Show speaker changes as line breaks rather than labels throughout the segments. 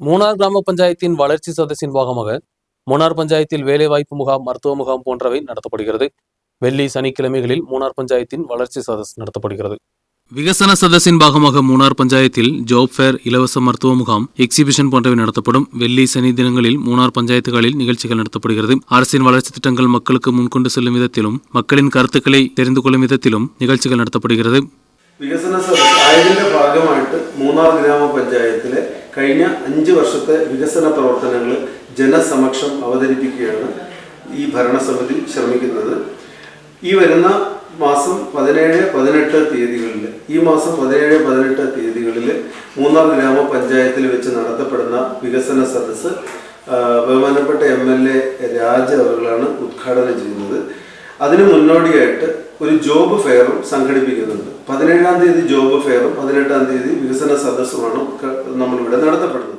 மூணார் கிராம பஞ்சாயத்தின் வளர்ச்சி சதஸின் பாகமாக மூணார் பஞ்சாயத்தில் வேலைவாய்ப்பு முகாம் மருத்துவ முகாம் போன்றவை நடத்தப்படுகிறது வெள்ளி சனிக்கிழமைகளில் மூணார் பஞ்சாயத்தின் வளர்ச்சி சதஸ் நடத்தப்படுகிறது விகசன சதஸின் பாகமாக மூணார் பஞ்சாயத்தில் ஜாப் ஃபேர் இலவச மருத்துவ முகாம் எக்ஸிபிஷன் போன்றவை நடத்தப்படும் வெள்ளி சனி தினங்களில் மூணார் பஞ்சாயத்துகளில் நிகழ்ச்சிகள் நடத்தப்படுகிறது அரசின் வளர்ச்சி திட்டங்கள் மக்களுக்கு முன்கொண்டு செல்லும் விதத்திலும் மக்களின் கருத்துக்களை தெரிந்து கொள்ளும் விதத்திலும் நிகழ்ச்சிகள் நடத்தப்படுகிறது
വികസന സദസ് ആയതിന്റെ ഭാഗമായിട്ട് മൂന്നാർ ഗ്രാമപഞ്ചായത്തിലെ കഴിഞ്ഞ അഞ്ച് വർഷത്തെ വികസന പ്രവർത്തനങ്ങൾ ജനസമക്ഷം അവതരിപ്പിക്കുകയാണ് ഈ ഭരണസമിതി ശ്രമിക്കുന്നത്. ഈ വരുന്ന മാസം പതിനേഴ് പതിനെട്ട് തീയതികളിൽ ഈ മാസം പതിനേഴ് പതിനെട്ട് തീയതികളിൽ മൂന്നാർ ഗ്രാമപഞ്ചായത്തിൽ വെച്ച് നടത്തപ്പെടുന്ന വികസന സദസ്സ് ബഹുമാനപ്പെട്ട എം എൽ എ രാജ അവர்களാണ് ഉദ്ഘാടനം ചെയ്യുന്നത്. അതിന് മുന്നോടിയായിട്ട് ഒരു ജോബ് ഫെയറും സംഘടിപ്പിക്കുന്നുണ്ട് പതിനേഴാം തീയതി ജോബ് ഫെയറും പതിനെട്ടാം തീയതി വികസന സദസ്സുമാണ് ക- നമ്മളിവിടെ നടത്തപ്പെടുന്നത്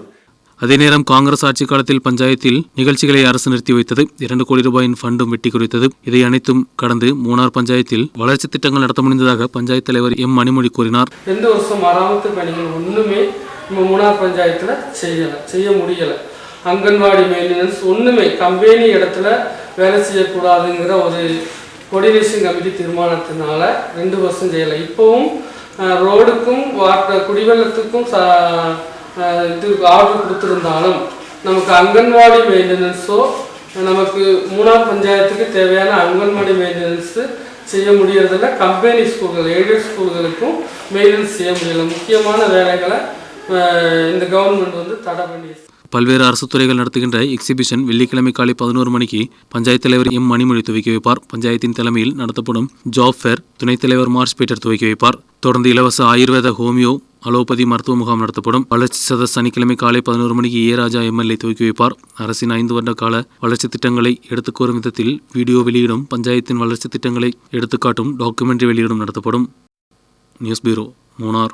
அதே நேரம் காங்கிரஸ் ஆட்சி காலத்தில் பஞ்சாயத்தில் நிகழ்ச்சிகளை அரசு நிறுத்தி வைத்தது இரண்டு கோடி ரூபாயின் ஃபண்டும் வெட்டி குறித்தது இதை அனைத்தும் கடந்து மூணார் பஞ்சாயத்தில் வளர்ச்சி திட்டங்கள் நடத்த முடிந்ததாக பஞ்சாயத் தலைவர் எம் மணிமொழி கூறினார்
ரெண்டு வருஷம் மராமத்து பணிகள் ஒன்றுமே நம்ம மூணார் பஞ்சாயத்தில் செய்யலை செய்ய முடியலை அங்கன்வாடி மெயின்டெனன்ஸ் ஒன்றுமே கம்பெனி இடத்துல வேலை செய்யக்கூடாதுங்கிற ஒரு கோஆர்டினேஷன் கமிட்டி தீர்மானத்தினால ரெண்டு வருஷம் செய்யலை இப்போவும் ரோடுக்கும் வாட்டர் குடிவெள்ளத்துக்கும் இது ஆர்டர் கொடுத்துருந்தாலும் நமக்கு அங்கன்வாடி மெயின்டெனன்ஸோ நமக்கு மூணாம் பஞ்சாயத்துக்கு தேவையான அங்கன்வாடி மெயின்டெனன்ஸு செய்ய முடியறதில்ல. கம்பெனி ஸ்கூல்கள் எய்டட் ஸ்கூல்களுக்கும் மெயின்டெனன்ஸ் செய்ய முடியல. முக்கியமான வேலைகளை இந்த கவர்மெண்ட் வந்து தடை பண்ணி
பல்வேறு அரசு துறைகள் நடத்துகின்ற எக்ஸிபிஷன் வெள்ளிக்கிழமை காலை பதினோரு மணிக்கு பஞ்சாயத் தலைவர் எம் மணிமொழி துவக்கி வைப்பார். பஞ்சாயத்தின் தலைமையில் நடத்தப்படும் ஜாப் ஃபேர் துணைத் தலைவர் மார்ச் பீட்டர் துவக்கி வைப்பார். தொடர்ந்து இலவச ஆயுர்வேத ஹோமியோ அலோபதி மருத்துவ முகாம் நடத்தப்படும். வளர்ச்சி சதஸ் சனிக்கிழமை காலை பதினோரு மணிக்கு ஏ ராஜா எம்எல்ஏ துவக்கி வைப்பார். அரசின் ஐந்து வருட கால வளர்ச்சி திட்டங்களை எடுத்துக்கூறும் விதத்தில் வீடியோ வெளியிடும் பஞ்சாயத்தின் வளர்ச்சி திட்டங்களை எடுத்துக்காட்டும் டாக்குமெண்ட்ரி வெளியிடும் நடத்தப்படும். News bureau Munnar.